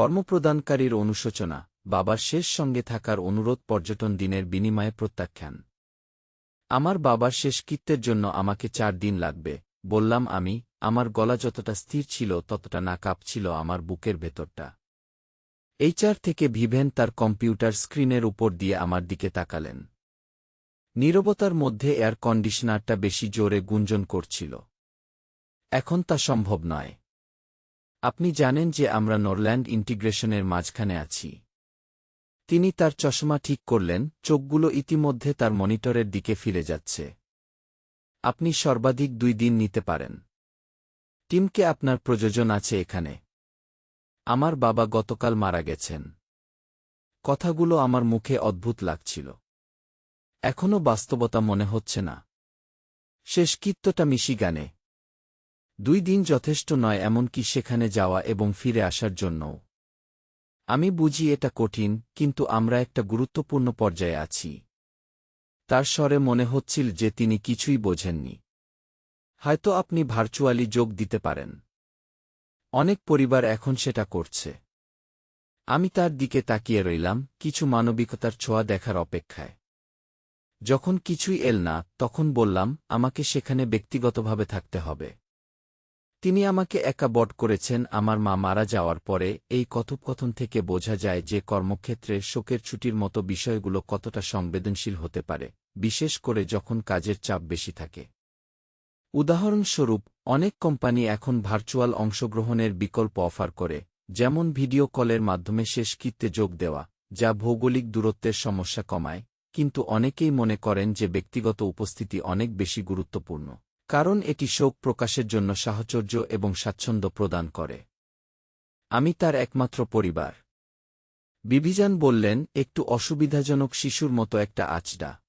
কর্মপ্রদানকারীর অনুশোচনা, বাবার শেষ সঙ্গে থাকার অনুরোধ পর্যটন দিনের বিনিময়ে প্রত্যাখ্যান। আমার বাবার শেষকৃত্যের জন্য আমাকে চার দিন লাগবে, বললাম আমি, আমার গলা যতটা স্থির ছিল ততটা না কাঁপছিল আমার বুকের ভেতরটা। এইচআর থেকে ভিভেন তার কম্পিউটার স্ক্রিনের উপর দিয়ে আমার দিকে তাকালেন। নীরবতার মধ্যে এয়ার কন্ডিশনারটা বেশি জোরে গুঞ্জন করছিল। এখন তা সম্ভব নয়। আপনি জানেন যে আমরা নরল্যান্ড ইন্টিগ্রেশনের মাঝখানে আছি। তিনি তার চশমা ঠিক করলেন, চোখগুলো ইতিমধ্যে তার মনিটরের দিকে ফিরে যাচ্ছে। আপনি সর্বাধিক দুই দিন নিতে পারেন। টিমকে আপনার প্রয়োজন আছে এখানে। আমার বাবা গতকাল মারা গেছেন। কথাগুলো আমার মুখে অদ্ভুত লাগছিল। এখনও বাস্তবতা মনে হচ্ছে না। শেষকৃত্যটা মিশিগানে। দুই দিন যথেষ্ট নয় এমনকি সেখানে যাওয়া এবং ফিরে আসার জন্যও। আমি বুঝি এটা কঠিন, কিন্তু আমরা একটা গুরুত্বপূর্ণ পর্যায়ে আছি। তার স্বরে মনে হচ্ছিল যে তিনি কিছুই বোঝেননি। হয়তো আপনি ভার্চুয়ালি যোগ দিতে পারেন। অনেক পরিবার এখন সেটা করছে। আমি তার দিকে তাকিয়ে রইলাম, কিছু মানবিকতার ছোঁয়া দেখার অপেক্ষায়। যখন কিছুই এল না, তখন বললাম, আমাকে সেখানে ব্যক্তিগতভাবে থাকতে হবে। তিনি আমাকে একা বট করেছেন, আমার মা মারা যাওয়ার পরে, এই কথোপকথন থেকে বোঝা যায় যে কর্মক্ষেত্রে শোকের ছুটির মতো বিষয়গুলো কতটা সংবেদনশীল হতে পারে, বিশেষ করে যখন কাজের চাপ বেশি থাকে। উদাহরণস্বরূপ, অনেক কোম্পানি এখন ভার্চুয়াল অংশগ্রহণের বিকল্প অফার করে, যেমন ভিডিও কলের মাধ্যমে শেষকৃত্যে যোগ দেওয়া, যা ভৌগোলিক দূরত্বের সমস্যা কমায়, কিন্তু অনেকেই মনে করেন যে ব্যক্তিগত উপস্থিতি অনেক বেশি গুরুত্বপূর্ণ। কারণ এটি শোক প্রকাশের জন্য সাহচর্য এবং স্বাচ্ছন্দ্য প্রদান করে। আমি তার একমাত্র পরিবার। বিভিজান বললেন, একটু অসুবিধাজনক শিশুর মতো একটা আচডা।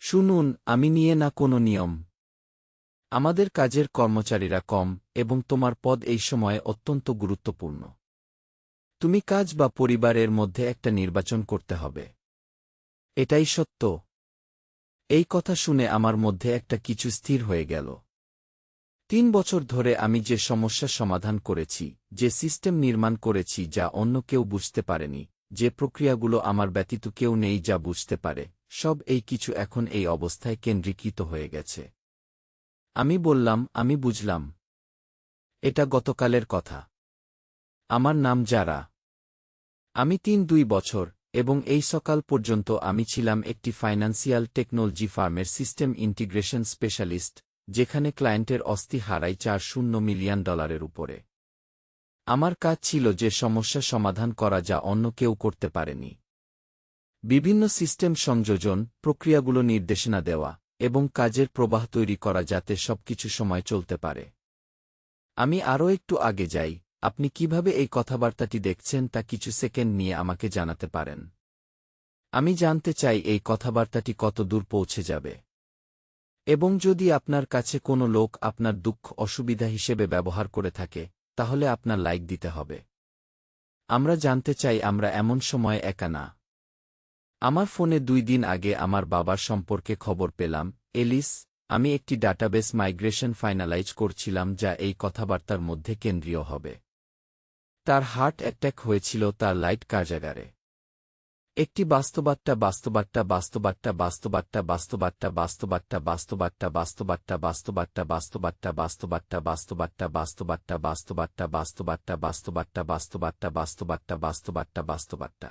শুনুন, আমি নিয়ে না কোনো নিয়ম। আমাদের কাজের কর্মচারীরা কম এবং তোমার পদ এই সময়ে অত্যন্ত গুরুত্বপূর্ণ। তুমি কাজ বা পরিবারের মধ্যে একটা নির্বাচন করতে হবে। এটাই সত্য। এই কথা শুনে আমার মধ্যে একটা কিছু স্থির হয়ে গেল। তিন বছর ধরে আমি যে সমস্যার সমাধান করেছি, যে সিস্টেম নির্মাণ করেছি যা অন্য কেউ বুঝতে পারেনি, যে প্রক্রিয়াগুলো আমার ব্যতীত কেউ নেই যা বুঝতে পারে, সব এই কিছু এখন এই অবস্থায় কেন্দ্রীকৃত হয়ে গেছে। আমি বললাম, আমি বুঝলাম। এটা গতকালের কথা। আমার নাম যারা আমি তিন দুই বছর এবং এই সকাল পর্যন্ত আমি ছিলাম একটি ফাইন্যান্সিয়াল টেকনোলজি ফার্মের সিস্টেম ইন্টিগ্রেশন স্পেশালিস্ট যেখানে ক্লায়েন্টের অস্থি হারাই চার শূন্য মিলিয়ন ডলারের উপরে। আমার কাজ ছিল যে সমস্যা সমাধান করা যা অন্য কেউ করতে পারেনি। বিভিন্ন সিস্টেম সংযোজন, প্রক্রিয়াগুলো নির্দেশনা দেওয়া, এবং কাজের প্রবাহ তৈরি করা যাতে সবকিছু সময় চলতে পারে। আমি আরও একটু আগে যাই আপনি কীভাবে এই কথাবার্তাটি দেখছেন তা কিছু সেকেন্ড নিয়ে আমাকে জানাতে পারেন। আমি জানতে চাই এই কথাবার্তাটি কত দূর পৌঁছে যাবে। এবং যদি আপনার কাছে কোনো লোক আপনার দুঃখ, অসুবিধা হিসেবে ব্যবহার করে থাকে, তাহলে আপনার লাইক দিতে হবে। আমরা জানতে চাই আমরা এমন সময় একা না। আমার ফোনে দুই দিন আগে আমার বাবার সম্পর্কে খবর পেলাম, এলিস, আমি একটি ডাটাবেস মাইগ্রেশন ফাইনালাইজ করছিলাম যা এই কথাবার্তার মধ্যে কেন্দ্রীয় হবে। তার হার্ট অ্যাট্যাক হয়েছিল তার লাইট কার্যাগারে একটি বাস্তবাত্তা বাস্তবাত্তা বাস্তবাত্তা বাস্তবাত্তা বাস্তবাত্তা বাস্তবাত্তা বাস্তবাত্তা বাস্তবাত্তা বাস্তবাত্তা বাস্তবাত্তা বাস্তবাত্তা বাস্তবাত্তা বাস্তবাত্তা বাস্তবাত্তা বাস্তবাত্তা বাস্তবাত্তা বাস্তবাত্তা বাস্তবাত্তা বাস্তবাত্তা বাস্তবাট্টা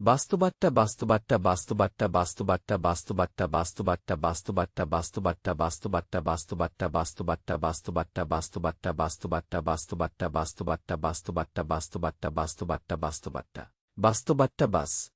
বাস্তবাট্টা বাস্তবাত্তা বাস্তবাট্টা বাস্তবাট্টা বাস্তবাট্টা বাস্তবাট্টা বাস্তবাট্টা বাস্তবাট্টা বাস্তবাট্টা বাস্তবাট্টা বাস্তবাট্টা বাস্তবাট্টা বাস্তবাট্টা বাস্তবাট্টা বাস্তবাট্টা বাস্তবাট্টা বাস্তবাট্টা বাস্তবাট্টা বাস্তবাট্টা বাস্তবাট্টা বাস্তবাট্টা বাস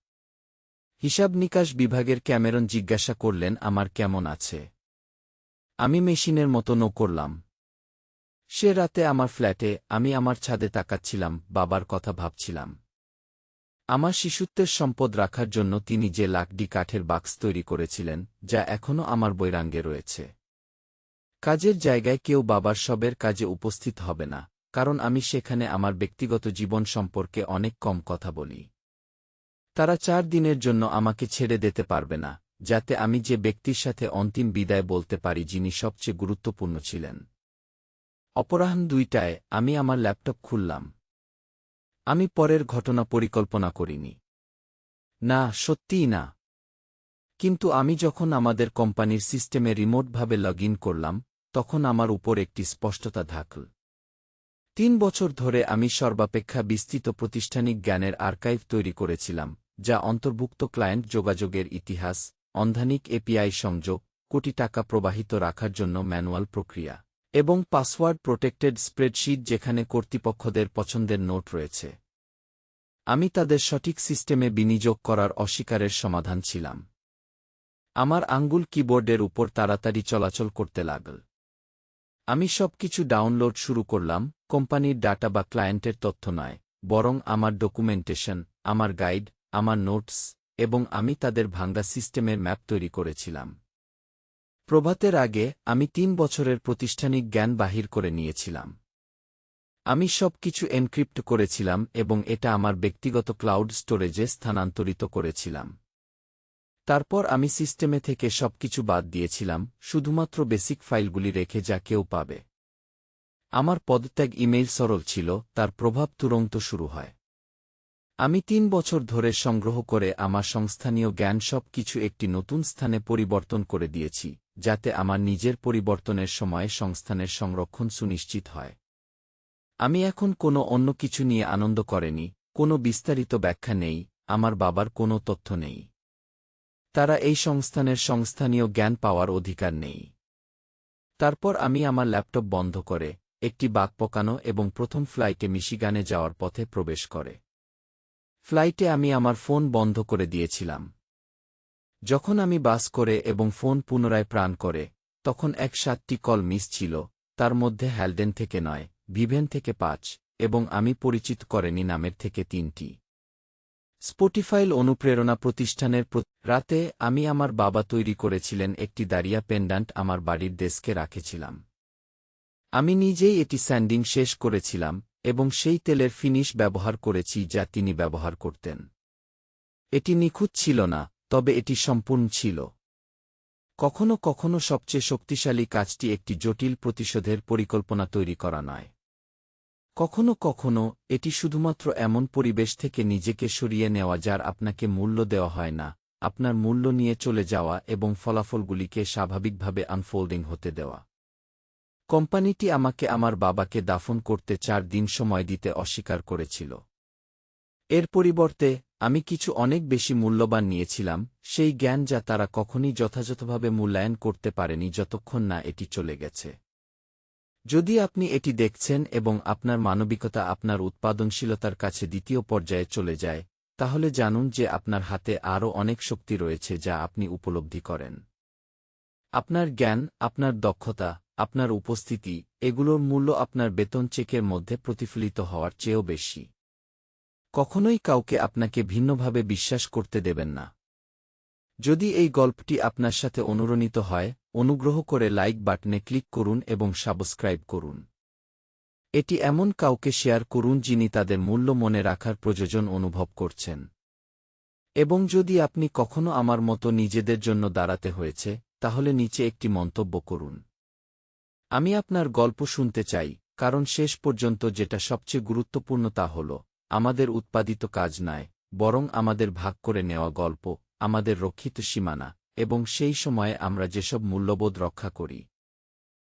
হিসাব নিকাশ বিভাগের ক্যামেরন জিজ্ঞাসা করলেন, আমার কেমন আছে? আমি মেশিনের মতো নো করলাম। সে রাতে আমার ফ্ল্যাটে আমি আমার ছাদে তাকাচ্ছিলাম, বাবার কথা ভাবছিলাম। আমার শিশুত্বের সম্পদ রাখার জন্য তিনি যে লাকডি কাঠের বাক্স তৈরি করেছিলেন, যা এখনও আমার বৈরাঙ্গে রয়েছে। কাজের জায়গায় কেউ বাবার সবের কাজে উপস্থিত হবে না, কারণ আমি সেখানে আমার ব্যক্তিগত জীবন সম্পর্কে অনেক কম কথা বলি। তারা চার দিনের জন্য আমাকে ছেড়ে দিতে পারবে না, যাতে আমি যে ব্যক্তির সাথে অন্তিম বিদায় বলতে পারি যিনি সবচেয়ে গুরুত্বপূর্ণ ছিলেন। অপরাহ্ন দুইটায় আমি আমার ল্যাপটপ খুললাম। আমি পরের ঘটনা পরিকল্পনা করিনি। না, সত্যিই না। কিন্তু আমি যখন আমাদের কোম্পানির সিস্টেমে রিমোটভাবে লগ ইন করলাম, তখন আমার উপর একটি স্পষ্টতা ধাকল। তিন বছর ধরে আমি সর্বাপেক্ষা বিস্তৃত প্রতিষ্ঠানিক জ্ঞানের আর্কাইভ তৈরি করেছিলাম। যা অন্তর্ভুক্ত ক্লায়েন্ট যোগাযোগের ইতিহাস, অন্ধানিক এপিআই সংযোগ, কোটি টাকা প্রবাহিত রাখার জন্য ম্যানুয়াল প্রক্রিয়া, এবং পাসওয়ার্ড প্রোটেক্টেড স্প্রেডশিট যেখানে কর্তৃপক্ষদের পছন্দের নোট রয়েছে। আমি তাদের সঠিক সিস্টেমে বিনিয়োগ করার অস্বীকারের সমাধান ছিলাম। আমার আঙ্গুল কিবোর্ডের উপর তাড়াতাড়ি চলাচল করতে লাগল। আমি সব কিছু ডাউনলোড শুরু করলাম, কোম্পানির ডাটা বা ক্লায়েন্টের তথ্য নয়, বরং আমার ডকুমেন্টেশন, আমার গাইড আমার নোটস এবং আমি তাদের ভাঙ্গা সিস্টেমের ম্যাপ তৈরি করেছিলাম। প্রভাতের আগে আমি তিন বছরের প্রতিষ্ঠানিক জ্ঞান বাহির করে নিয়েছিলাম। আমি সব কিছু এনক্রিপ্ট করেছিলাম এবং এটা আমার ব্যক্তিগত ক্লাউড স্টোরেজে স্থানান্তরিত করেছিলাম। তারপর আমি সিস্টেমে থেকে সবকিছু বাদ দিয়েছিলাম, শুধুমাত্র বেসিক ফাইলগুলি রেখে যা কেউ পাবে। আমার পদত্যাগ ইমেইল সরল ছিল, তার প্রভাব তুরন্ত শুরু হয়। আমি তিন বছর ধরে সংগ্রহ করে আমার সংস্থানীয় জ্ঞান সব কিছু একটি নতুন স্থানে পরিবর্তন করে দিয়েছি, যাতে আমার নিজের পরিবর্তনের সময়ে সংস্থানের সংরক্ষণ সুনিশ্চিত হয়। আমি এখন কোনো অন্য কিছু নিয়ে আনন্দ করেনি, কোনো বিস্তারিত ব্যাখ্যা নেই, আমার বাবার কোনো তথ্য নেই। তারা এই সংস্থানের সংস্থানীয় জ্ঞান পাওয়ার অধিকার নেই। তারপর আমি আমার ল্যাপটপ বন্ধ করে, একটি বাঘ পকানো এবং প্রথম ফ্লাইটে মিশিগানে যাওয়ার পথে প্রবেশ করে। ফ্লাইটে আমি আমার ফোন বন্ধ করে দিয়েছিলাম। যখন আমি বাস করে এবং ফোন পুনরায় প্রাণ করে, তখন এক সাতটি কল মিস ছিল, তার মধ্যে হ্যালডেন থেকে নয়, ভিভেন থেকে পাঁচ, এবং আমি পরিচিত করেনি নামের থেকে তিনটি। স্পটিফাইল অনুপ্রেরণা প্রতিষ্ঠানের রাতে আমি আমার বাবা তৈরি করেছিলেন একটি দাঁড়িয়া পেন্ডান্ট আমার বাড়ির ডেস্কে রাখেছিলাম। আমি নিজেই এটি স্যান্ডিং শেষ করেছিলাম এবং সেই তেলের ফিনিশ ব্যবহার করেছি যা তিনি ব্যবহার করতেন। এটি নিখুঁত ছিল না, তবে এটি সম্পূর্ণ ছিল। কখনো কখনো সবচেয়ে শক্তিশালী কাজটি একটি জটিল প্রতিশোধের পরিকল্পনা তৈরি করা নয়। কখনো কখনো এটি শুধুমাত্র এমন পরিবেশ থেকে নিজেকে সরিয়ে নেওয়া যার আপনাকে মূল্য দেওয়া হয় না, আপনার মূল্য নিয়ে চলে যাওয়া এবং ফলাফলগুলিকে স্বাভাবিকভাবে আনফোল্ডিং হতে দেওয়া। কোম্পানিটি আমাকে আমার বাবাকে দাফন করতে চার দিন সময় দিতে অস্বীকার করেছিল। এর পরিবর্তে, আমি কিছু অনেক বেশি মূল্যবান নিয়েছিলাম, সেই জ্ঞান যা তারা কখনই যথাযথভাবে মূল্যায়ন করতে পারেনি যতক্ষণ না এটি চলে গেছে। যদি আপনি এটি দেখছেন এবং আপনার মানবিকতা আপনার উৎপাদনশীলতার কাছে দ্বিতীয় পর্যায়ে চলে যায়, তাহলে জানুন যে আপনার হাতে আরও অনেক শক্তি রয়েছে যা আপনি উপলব্ধি করেন। আপনার জ্ঞান, আপনার দক্ষতা আপনার উপস্থিতি, এগুলোর মূল্য আপনার বেতন চেকের মধ্যে প্রতিফলিত হওয়ার চেয়েও বেশি। কখনোই কাউকে আপনাকে ভিন্নভাবে বিশ্বাস করতে দেবেন না। যদি এই গল্পটি আপনার সাথে অনুরণিত হয়, অনুগ্রহ করে লাইক বাটনে ক্লিক করুন এবং সাবস্ক্রাইব করুন। এটি এমন কাউকে শেয়ার করুন যিনি তাদের মূল্য মনে রাখার প্রয়োজন অনুভব করছেন। এবং যদি আপনি কখনো আমার মতো নিজেদের জন্য দাঁড়াতে হয়েছে, তাহলে নিচে একটি মন্তব্য করুন। আমি আপনার গল্প শুনতে চাই, কারণ শেষ পর্যন্ত যেটা সবচেয়ে গুরুত্বপূর্ণ তা হল, আমাদের উৎপাদিত কাজ নয়, বরং আমাদের ভাগ করে নেওয়া গল্প, আমাদের রক্ষিত সীমানা, এবং সেই সময়ে আমরা যেসব মূল্যবোধ রক্ষা করি।